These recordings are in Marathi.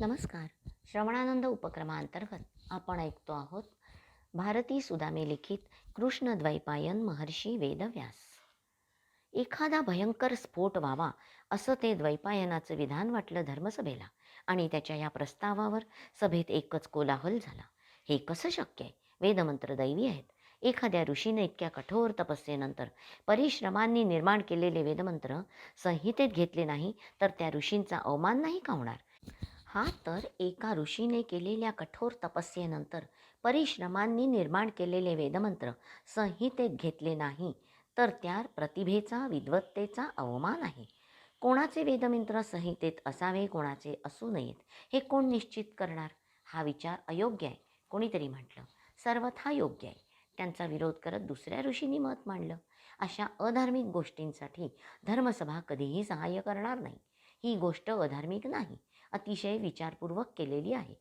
नमस्कार. श्रवणानंद उपक्रमांतर्गत आपण ऐकतो आहोत भारती सुदामे लिखित कृष्णद्वैपायन महर्षी वेदव्यास. एखादा भयंकर स्फोट व्हावा असं ते द्वैपायनाचं विधान वाटलं धर्मसभेला आणि त्याच्या या प्रस्तावावर सभेत एकच कोलाहल झाला. हे कसं शक्य आहे? वेदमंत्र दैवी आहेत. एखाद्या ऋषीने इतक्या कठोर तपस्येनंतर परिश्रमांनी निर्माण केलेले वेदमंत्र संहितेत घेतले नाही तर त्या ऋषींचा अवमान नाही का होणार? हा तर एका ऋषीने केलेल्या कठोर तपस्येनंतर परिश्रमांनी निर्माण केलेले वेदमंत्र संहितेत घेतले नाही तर त्या प्रतिभेचा विद्वत्तेचा अवमान आहे. कोणाचे वेदमंत्र संहितेत असावे कोणाचे असू नयेत हे कोण निश्चित करणार? हा विचार अयोग्य आहे कोणीतरी म्हटलं. सर्वथा योग्य आहे. त्यांचा विरोध करत दुसऱ्या ऋषींनी मत मांडलं. अशा अधार्मिक गोष्टींसाठी धर्मसभा कधीही सहाय्य करणार नाही. ही गोष्ट अधार्मिक नाही. अतिशय विचारपूर्वक केलेली आहे.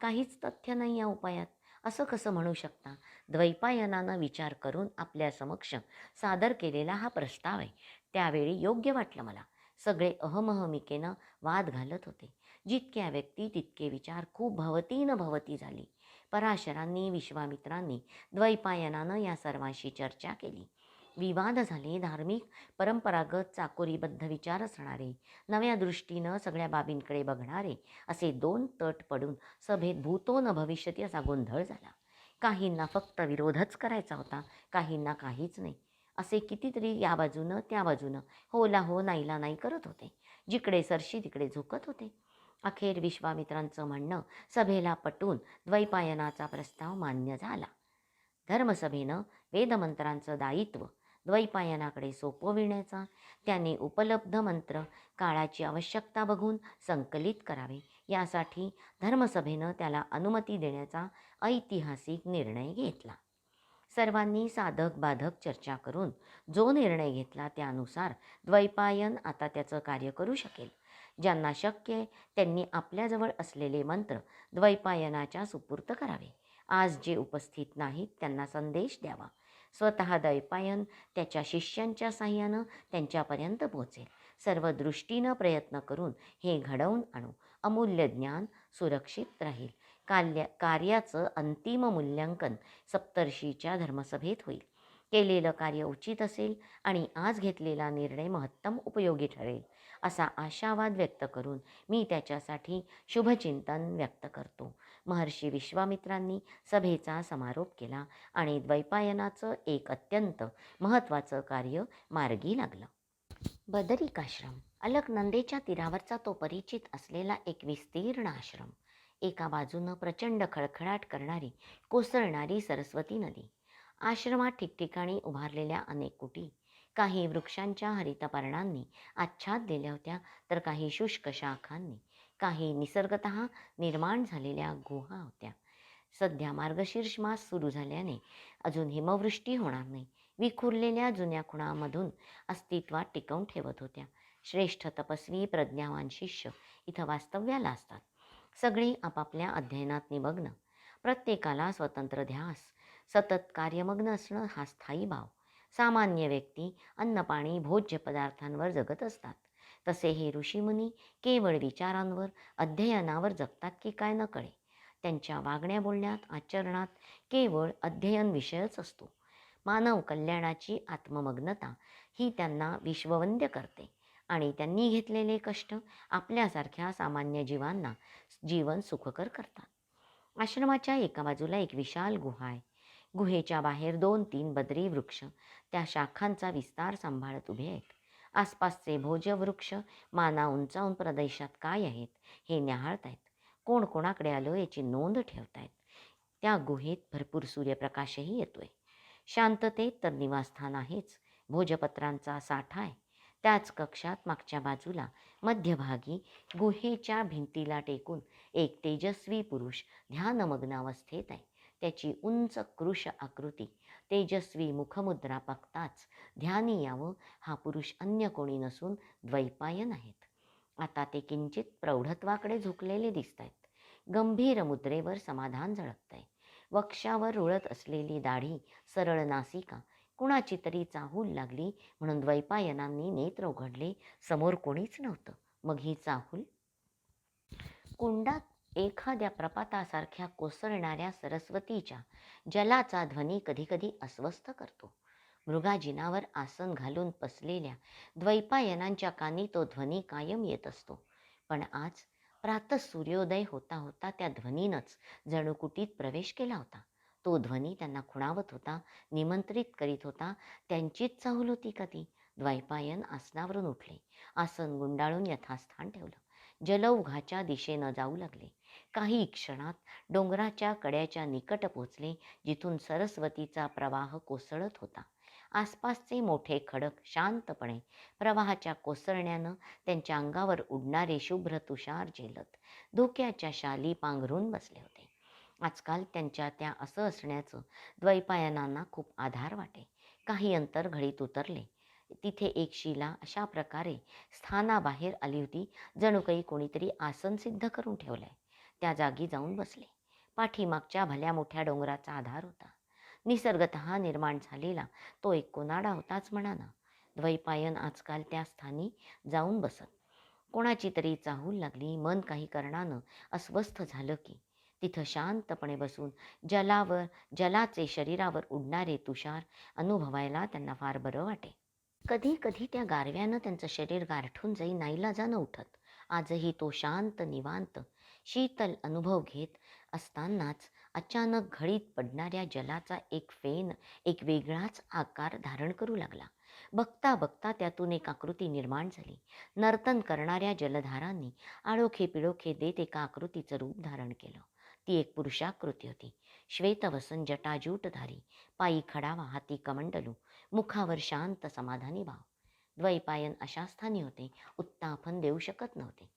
काहीच तथ्य नाही या उपायात. असं कसं म्हणू शकता? द्वैपायनानं विचार करून आपल्या समक्ष सादर केलेला हा प्रस्ताव आहे. त्यावेळी योग्य वाटलं मला. सगळे अहमहमिकेनं वाद घालत होते. जितक्या व्यक्ती तितके विचार खूप भवती न भवती झाली. पराशरांनी विश्वामित्रांनी द्वैपायनानं या सर्वांशी चर्चा केली. विवाद झाले धार्मिक परंपरागत चाकोरीबद्ध विचार असणारे नव्या दृष्टीनं सगळ्या बाबींकडे बघणारे असे दोन तट पडून सभेत भूतो न भविष्यती असा गोंधळ झाला. काहींना फक्त विरोधच करायचा होता काहींना काहीच नाही. असे कितीतरी या बाजूनं त्या बाजूनं होला हो नाहीला नाही करत होते. जिकडे सरशी तिकडे झुकत होते. अखेर विश्वामित्रांचं म्हणणं सभेला पटून द्वैपायनाचा प्रस्ताव मान्य झाला. धर्मसभेनं वेदमंत्रांचं दायित्व द्वैपायनाकडे सोपविण्याचा त्याने उपलब्ध मंत्र काळाची आवश्यकता बघून संकलित करावे. यासाठी धर्मसभेनं त्याला अनुमती देण्याचा ऐतिहासिक निर्णय घेतला. सर्वांनी साधक बाधक चर्चा करून जो निर्णय घेतला त्यानुसार द्वैपायन आता त्याचं कार्य करू शकेल. ज्यांना शक्य आहे त्यांनी आपल्याजवळ असलेले मंत्र द्वैपायनाच्या सुपूर्त करावे. आज जे उपस्थित नाहीत त्यांना संदेश द्यावा. स्वतः दैपायन त्याच्या शिष्यांच्या साह्यानं त्यांच्यापर्यंत पोहोचेल सर्व दृष्टीनं प्रयत्न करून हे घडवून आणू. अमूल्य ज्ञान सुरक्षित राहील. काल्या कार्याचं अंतिम मूल्यांकन सप्तर्षीच्या धर्मसभेत होईल. केलेलं कार्य उचित असेल आणि आज घेतलेला निर्णय महत्तम उपयोगी ठरेल. असा आशावाद व्यक्त करून मी त्याच्यासाठी शुभचिंतन व्यक्त करतो. महर्षी विश्वामित्रांनी सभेचा समारोप केला आणि द्वैपायनाचं एक अत्यंत महत्त्वाचं कार्य मार्गी लागलं. बदरिकाश्रम अलकनंदेच्या तीरावरचा तो परिचित असलेला एक विस्तीर्ण आश्रम. एका बाजूनं प्रचंड खळखळाट करणारी कोसळणारी सरस्वती नदी. आश्रमात ठिकठिकाणी उभारलेल्या अनेक कुटी काही वृक्षांच्या हरितपर्णांनी आच्छादलेल्या होत्या तर काही शुष्क शाखांनी. काही निसर्गत निर्माण झालेल्या गुहा होत्या. सध्या मार्गशीर्ष मास सुरू झाल्याने अजून हिमवृष्टी होणार नाही. विखुरलेल्या जुन्या खुणामधून अस्तित्वात टिकवून ठेवत होत्या. श्रेष्ठ तपस्वी प्रज्ञावान शिष्य इथं वास्तव्याला असतात. सगळी आपापल्या अध्ययनात निमग्न. प्रत्येकाला स्वतंत्र ध्यास सतत कार्यमग्न असणं हा स्थायी भाव. सामान्य व्यक्ती अन्नपाणी भोज्य पदार्थांवर जगत असतात. तसे हे ऋषीमुनी केवळ विचारांवर अध्ययनावर जगतात की काय न कळे त्यांच्या वागण्या बोलण्यात आचरणात केवळ अध्ययन विषयच असतो. मानव कल्याणाची आत्ममग्नता ही त्यांना विश्ववंद्य करते आणि त्यांनी घेतलेले कष्ट आपल्यासारख्या सामान्य जीवांना जीवन सुखकर करतात. आश्रमाच्या एका बाजूला एक विशाल गुहा आहे गुहेच्या बाहेर दोन तीन बदरी वृक्ष त्या शाखांचा विस्तार सांभाळत उभे आहेत. आसपासचे भोजवृक्ष माना उंचावून प्रदेशात काय आहेत हे न्याहाळत आहेत. कोण कोणाकडे आलो याची नोंद ठेवतायत त्या गुहेत भरपूर सूर्यप्रकाशही येतोय. शांततेत तर निवासस्थान आहेच. भोजपत्रांचा साठा आहे. त्याच कक्षात मागच्या बाजूला मध्यभागी गुहेच्या भिंतीला टेकून एक तेजस्वी पुरुष ध्यानमग्न अवस्थेत आहे. त्याची उंच कृश आकृती. तेजस्वी मुखमुद्रा बघताच ध्यानी यावं हा पुरुष अन्य कोणी नसून द्वैपायन आहेत. आता ते किंचित प्रौढत्वाकडे झुकलेले दिसत आहेत गंभीर मुद्रेवर समाधान झळकतंय. वक्षावर रुळत असलेली दाढी सरळ नासिका कुणाची तरी चाहूल लागली म्हणून द्वैपायनांनी नेत्र उघडले समोर कोणीच नव्हतं. मग ही चाहूल? कुंडात एखाद्या प्रपातासारख्या कोसळणाऱ्या सरस्वतीच्या जलाचा ध्वनी कधीकधी अस्वस्थ करतो. मृगाजिनावर आसन घालून पसलेल्या द्वैपायनांच्या कानी तो ध्वनी कायम येत असतो. पण आज प्रातः सूर्योदय होता होता त्या ध्वनीनंच जणुकुटीत प्रवेश केला होता. तो ध्वनी त्यांना खुणावत होता निमंत्रित करीत होता. त्यांचीच चाहूल होती का ती द्वैपायन आसनावरून उठले. आसन गुंडाळून यथास्थान ठेवलं. जलौघाच्या दिशेनं जाऊ लागले. काही क्षणात डोंगराच्या कड्याच्या निकट पोचले जिथून सरस्वतीचा प्रवाह कोसळत होता. आसपासचे मोठे खडक शांतपणे प्रवाहाच्या कोसळण्यानं त्यांच्या अंगावर उडणारे शुभ्र तुषार झेलत धोक्याच्या शाली पांघरून बसले होते. आजकाल त्यांच्या त्या असं असण्याचं द्वैपायनांना खूप आधार वाटे. काही अंतर घडीत उतरले. तिथे एक शिला अशा प्रकारे स्थानाबाहेर आली होती जणू काही कोणीतरी आसन सिद्ध करून ठेवलंय. त्या जागी जाऊन बसले. पाठीमागच्या भल्या मोठ्या डोंगराचा आधार होता. निसर्गत निर्माण झालेला तो एक कोनाडा होताच म्हणा ना द्वैपायन आजकाल त्या स्थानी जाऊन बसत कोणाची तरी चाहूल लागली मन काही करणानं अस्वस्थ झालं की. तिथं शांतपणे बसून जलावर जलाचे शरीरावर उडणारे तुषार अनुभवायला त्यांना फार बरं वाटे. कधी कधी त्या गारव्यानं त्यांचं शरीर गारठून जाई नाईलाजानं उठत. आजही तो शांत निवांत शीतल अनुभव घेत असतानाच अचानक घडीत पडणाऱ्या जलाचा एक फेन एक वेगळाच आकार धारण करू लागला. बघता बघता त्यातून एक आकृती निर्माण झाली. नर्तन करणाऱ्या जलधारांनी आळोखे पिळोखे देत एका आकृतीचं रूप धारण केलं. ती एक पुरुषाकृती होती. श्वेतवसन जटाजूटधारी पायी खडावा हाती कमंडलू मुखावर शांत समाधानी भाव. द्वैपायन अशा स्थानी होते उत्तापन देऊ शकत नव्हते.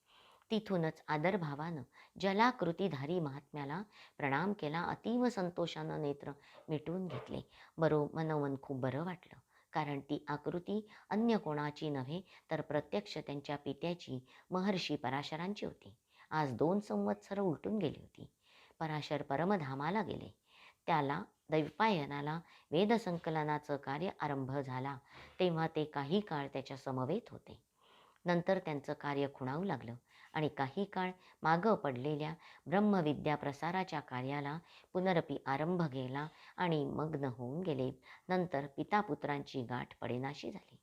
तिथूनच आदरभावानं जलाकृतीधारी महात्म्याला प्रणाम केला अतीव संतोषानं नेत्र मिटवून घेतले. बरो मनोमन खूप बरं वाटलं कारण ती आकृती अन्य कोणाची नव्हे तर प्रत्यक्ष त्यांच्या पित्याची महर्षी पराशरांची होती. आज दोन संवत्सरं उलटून गेली होती. पराशर परमधामाला गेले. त्याला दैपायनाला वेदसंकलनाचं कार्य आरंभ झाला तेव्हा ते काही काळ त्याच्या समवेत होते. नंतर त्यांचं कार्य खुणावू लागलं आणि काही काळ मागं पडलेल्या ब्रह्मविद्या प्रसाराच्या कार्याला पुनरपी आरंभ गेला आणि मग्न होऊन गेले. नंतर पितापुत्रांची गाठ पडेनाशी झाली.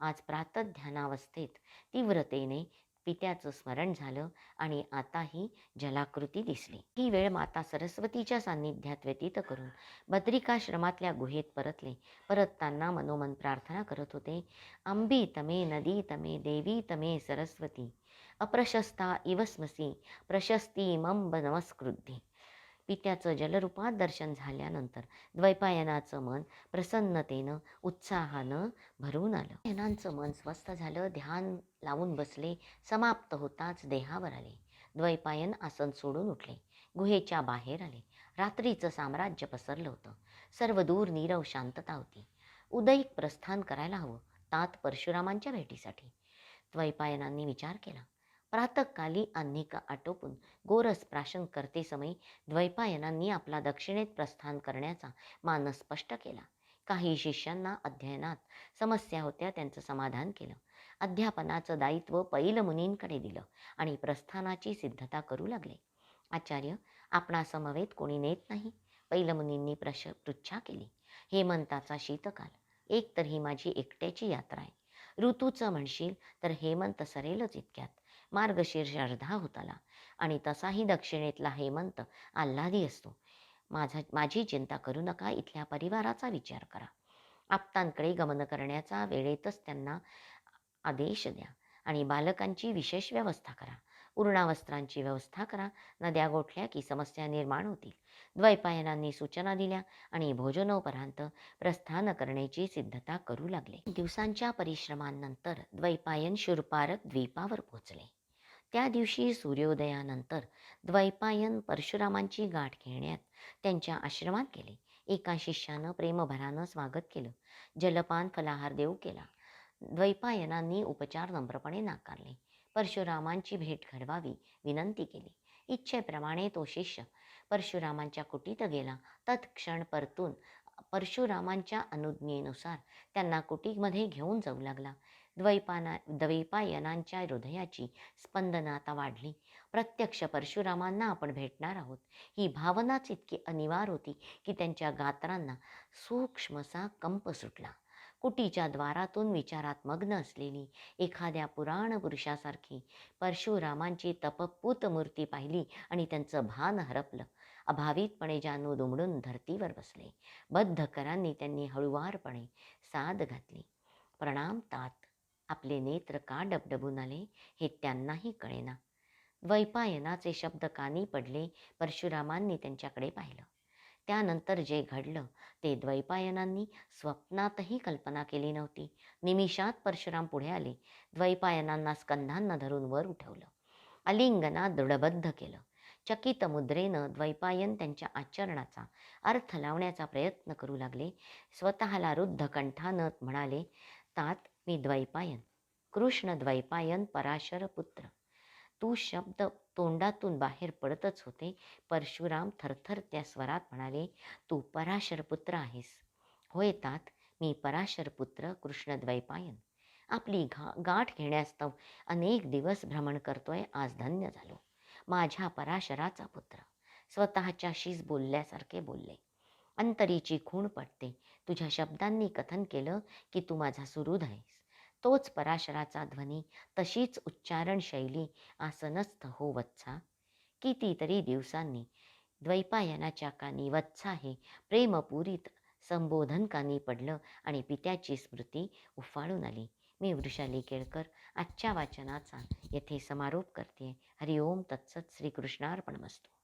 आज प्रातध्यानावस्थेत तीव्रतेने पित्याचं स्मरण झालं आणि आता ही जलाकृती दिसली. ही वेळ माता सरस्वतीच्या सान्निध्यात व्यतीत करून बद्रिकाश्रमातल्या गुहेत परतले. परतताना मनोमन प्रार्थना करत होते. अंबी तमे नदी तमे देवी तमे सरस्वती. अप्रशस्ता इवस्मसी प्रशस्ती मंब नमस्कृद्धी पित्याचं जलरूपात दर्शन झाल्यानंतर द्वैपायनाचं मन प्रसन्नतेनं उत्साहानं भरून आलं. यनांचं मन स्वस्थ झालं ध्यान लावून बसले समाप्त होताच देहावर आले. द्वैपायन आसन सोडून उठले गुहेच्या बाहेर आले. रात्रीचं साम्राज्य पसरलं होतं. सर्व दूर नीरव शांतता होती. उदयिक प्रस्थान करायला हवं तात परशुरामांच्या भेटीसाठी. द्वैपायनांनी विचार केला प्रातकाली अन्निका आटोपून गोरस प्राशन करते समय द्वैपायनांनी आपला दक्षिणेत प्रस्थान करण्याचा मानस स्पष्ट केला. काही शिष्यांना अध्ययनात समस्या होत्या त्यांचं समाधान केलं. अध्यापनाचं दायित्व पैल मुनींकडे दिलं आणि प्रस्थानाची सिद्धता करू लागले. आचार्य आपणासमवेत कोणी नेत नाही. पैलमुनींनी प्रश पृच्छा केली. हेमंताचा शीतकाल. एक तर ही माझी एकट्याची यात्रा आहे. ऋतूचं म्हणशील तर हेमंत सरेलच इतक्यात. मार्गशीर्ष अर्धा होताला आणि तसाही दक्षिणेतला हेमंत आल्हादी असतो. माझा माझी चिंता करू नका इथल्या परिवाराचा विचार करा. आप्तांकडे गमन करण्याचा वेळेतच त्यांना आदेश द्या आणि बालकांची विशेष व्यवस्था करा. उर्णावस्त्रांची व्यवस्था करा. नद्या गोठल्या की समस्या निर्माण होतील. द्वैपायनांनी सूचना दिल्या आणि भोजनोपरांत प्रस्थान करण्याची सिद्धता करू लागले. दिवसांच्या परिश्रमांनंतर द्वैपायन शुरपारक द्वीपावर पोचले. त्या दिवशी सूर्योदयानंतर द्वैपायन परशुरामांची गाठ घेण्यात त्यांच्या आश्रमात गेले एका शिष्यानं प्रेमभरानं स्वागत केलं. जलपान फलाहार देऊ केला. द्वैपायनांनी उपचार नम्रपणे नाकारले. परशुरामांची भेट घडवावी विनंती केली. इच्छेप्रमाणे तो शिष्य परशुरामांच्या कुटीत गेला. तत्क्षण परतून परशुरामांच्या अनुज्ञेनुसार त्यांना कुटीमध्ये घेऊन जाऊ लागला. द्वैपाना द्वैपायनांच्या हृदयाची स्पंदनं आता वाढली. प्रत्यक्ष परशुरामांना आपण भेटणार आहोत. ही भावनाच इतकी अनिवार्य होती की त्यांच्या गात्रांना सूक्ष्मसा कंप सुटला. कुटीच्या द्वारातून विचारात मग्न असलेली एखाद्या पुराण पुरुषासारखी परशुरामांची तपपूत मूर्ती पाहिली आणि त्यांचं भान हरपलं. अभावितपणे जानू दुमडून धर्तीवर बसले. बद्धकरांनी त्यांनी हळुवारपणे साद घातली. प्रणाम तात आपले नेत्र का डबडबून आले हे त्यांनाही कळेना. द्वैपायनाचे शब्द कानी पडले परशुरामांनी त्यांच्याकडे पाहिलं. त्यानंतर जे घडलं ते द्वैपायनांनी स्वप्नातही कल्पना केली नव्हती. निमिषात परशुराम पुढे आले द्वैपायनांना स्कंधांना धरून वर उठवलं. अलिंगना दृढबद्ध केलं. चकित मुद्रेनं द्वैपायन त्यांच्या आचरणाचा अर्थ लावण्याचा प्रयत्न करू लागले. स्वतःला रुद्ध कंठानं म्हणाले तात मी द्वैपायन. कृष्ण द्वैपायन पराशर पुत्र. तू शब्द तोंडातून बाहेर पडतच होते. परशुराम थरथर त्या स्वरात म्हणाले तू पराशर पुत्र आहेस. होय तात मी पराशर पुत्र कृष्ण द्वैपायन. आपली घा गाठ घेण्यास्तव अनेक दिवस भ्रमण करतोय आज धन्य झालो. माझ्या पराशराचा पुत्र. स्वतःच्याशीच बोलल्यासारखे बोलले. अंतरीची खूण पडते. तुझ्या शब्दांनी कथन केलं की तू माझा सुहृद आहेस. तोच पराशराचा ध्वनी तशीच उच्चारण शैली आसनस्थ हो वत्सा. कितीतरी दिवसांनी द्वैपायनाच्या कानी वत्सा हे प्रेमपुरीत संबोधन कानी पडलं आणि पित्याची स्मृती उफाळून आली. मी वृषाली केळकर आजच्या वाचनाचा येथे समारोप करते हरिओम तत्सत श्रीकृष्णार्पणमस्तू.